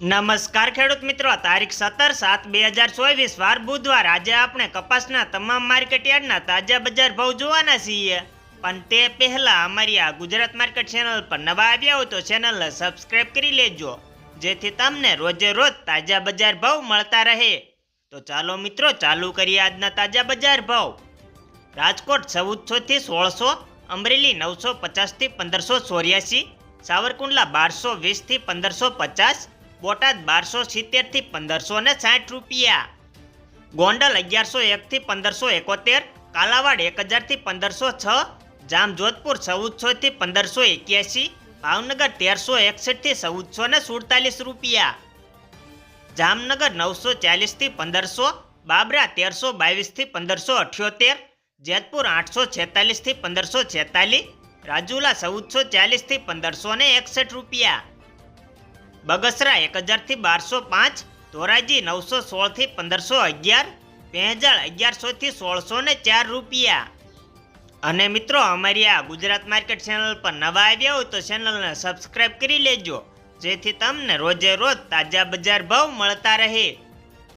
નમસ્કાર ખેડૂત મિત્રો. તારીખ સત્તર સાત બે હજાર ચોવીસ વાર બુધવાર. આજે આપણે કપાસના તમામ માર્કેટ યાર્ડના તાજા બજાર ભાવ જોવાના છીએ. પણ તે પહેલા અમારી આ ગુજરાત માર્કેટ ચેનલ પર નવા આવ્યા હોય તો ચેનલને સબસ્ક્રાઇબ કરી લેજો. જેથી તમને રોજે રોજ તાજા બજાર ભાવ મળતા રહે. તો ચાલો મિત્રો, ચાલુ કરીએ આજના તાજા બજાર ભાવ. રાજકોટ ચૌદસો થી સોળસો, અમરેલી નવસો પચાસથી પંદરસો ચોર્યાસી, સાવરકુંડલા બારસો વીસથી પંદરસો પચાસ બોટાદ બારસો સિત્તેરથી પંદરસો ને સાઠ રૂપિયા. ગોંડલ અગિયારસો એકથી પંદરસો એકોતેર, કાલાવાડ એક હજારથી પંદરસો છ, જામજોધપુર ચૌદસોથી પંદરસો એક્યાસી, ભાવનગર તેરસો એકસઠથી ચૌદસો ને સુડતાલીસ રૂપિયા. જામનગર નવસો ચાલીસથી પંદરસો, બાબરા તેરસો બાવીસથી પંદરસો અઠ્યોતેર, જેતપુર આઠસો છેતાલીસથી પંદરસો છેતાલીસ, રાજુલા ચૌદસો ચાલીસથી પંદરસો ને એકસઠ રૂપિયા. બગસરા એક હજારથી બારસો પાંચ, ધોરાજી નવસો સોળથી પંદરસો અગિયાર, પેંજાળ અગિયારસોથી સોળસો ને ચાર રૂપિયા. અને મિત્રો, અમારી આ ગુજરાત માર્કેટ ચેનલ પર નવા આવ્યા હોય તો ચેનલને સબસ્ક્રાઇબ કરી લેજો, જેથી તમને રોજે રોજ તાજા બજાર ભાવ મળતા રહે.